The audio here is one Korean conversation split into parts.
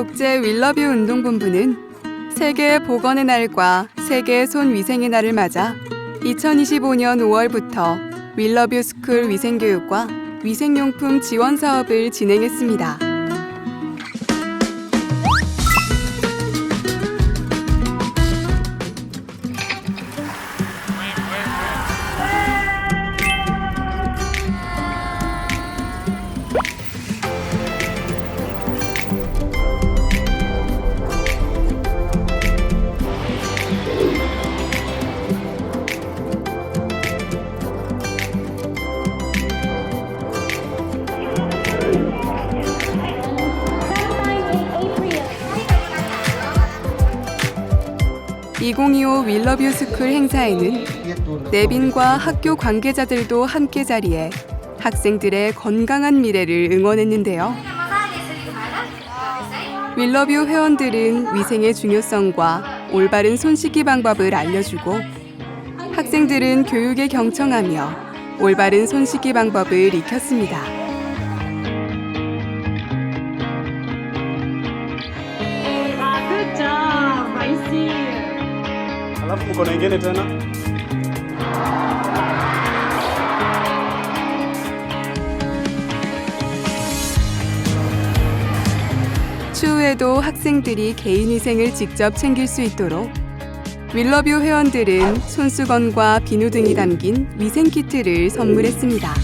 국제 윌러뷰 운동본부는 세계 보건의 날과 세계 손 위생의 날을 맞아 2025년 5월부터 윌러뷰 스쿨 위생교육과 위생용품 지원 사업을 진행했습니다. (2025) 윌러뷰 스쿨 행사에는 내빈과 학교 관계자들도 함께 자리해 학생들의 건강한 미래를 응원했는데요. 윌러뷰 회원들은 위생의 중요성과 올바른 손 씻기 방법을 알려주고 학생들은 교육에 경청하며 올바른 손 씻기 방법을 익혔습니다. Alafu mko na ingine tena? 추후에도 학생들이 개인위생을 직접 챙길 수 있도록 윌러뷰 회원들은 손수건과 비누 등이 담긴 위생 키트를 선물했습니다.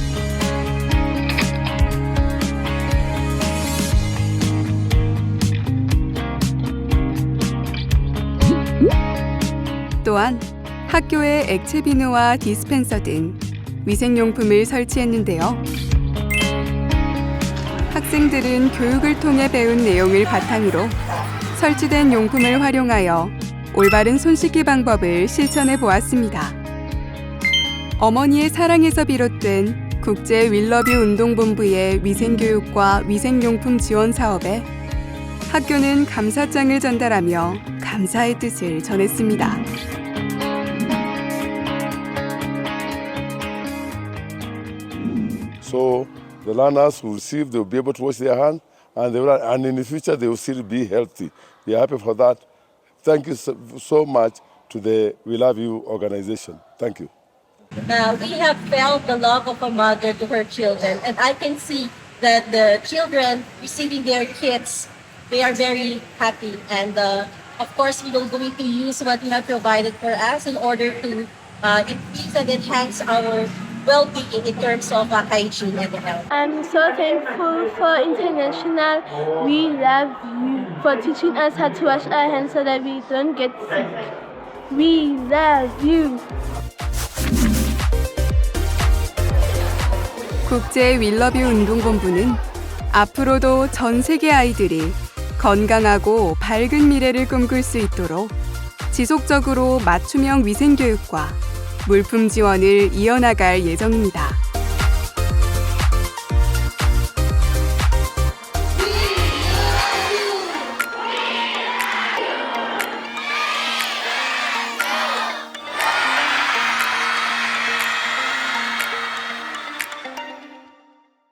또한 학교에 액체 비누와 디스펜서 등 위생용품을 설치했는데요. 학생들은 교육을 통해 배운 내용을 바탕으로 설치된 용품을 활용하여 올바른 손 씻기 방법을 실천해 보았습니다. 어머니의 사랑에서 비롯된 국제 윌러뷰 운동본부의 위생교육과 위생용품 지원 사업에 학교는 감사장을 전달하며 감사의 뜻을 전했습니다. So the learners will receive, they will be able to wash their hands, and, they will, and in the future they will still be healthy. We are happy for that. Thank you so, so much to the We Love You organization. Thank you. Uh, we have felt the love of a mother to her children, and I can see that the children receiving their kits, they are very happy. And uh, of course, we will going to use what you have provided for us in order to uh, increase and enhance our well-being in terms of uh, hygiene and health. I'm so thankful for International. We love you for teaching us how to wash our hands so that we don't get sick. We love you. 국제 윌러뷰 운동본부는 앞으로도 전 세계 아이들이 건강하고 밝은 미래를 꿈꿀 수 있도록 지속적으로 맞춤형 위생 교육과 물품 지원을 이어나갈 예정입니다.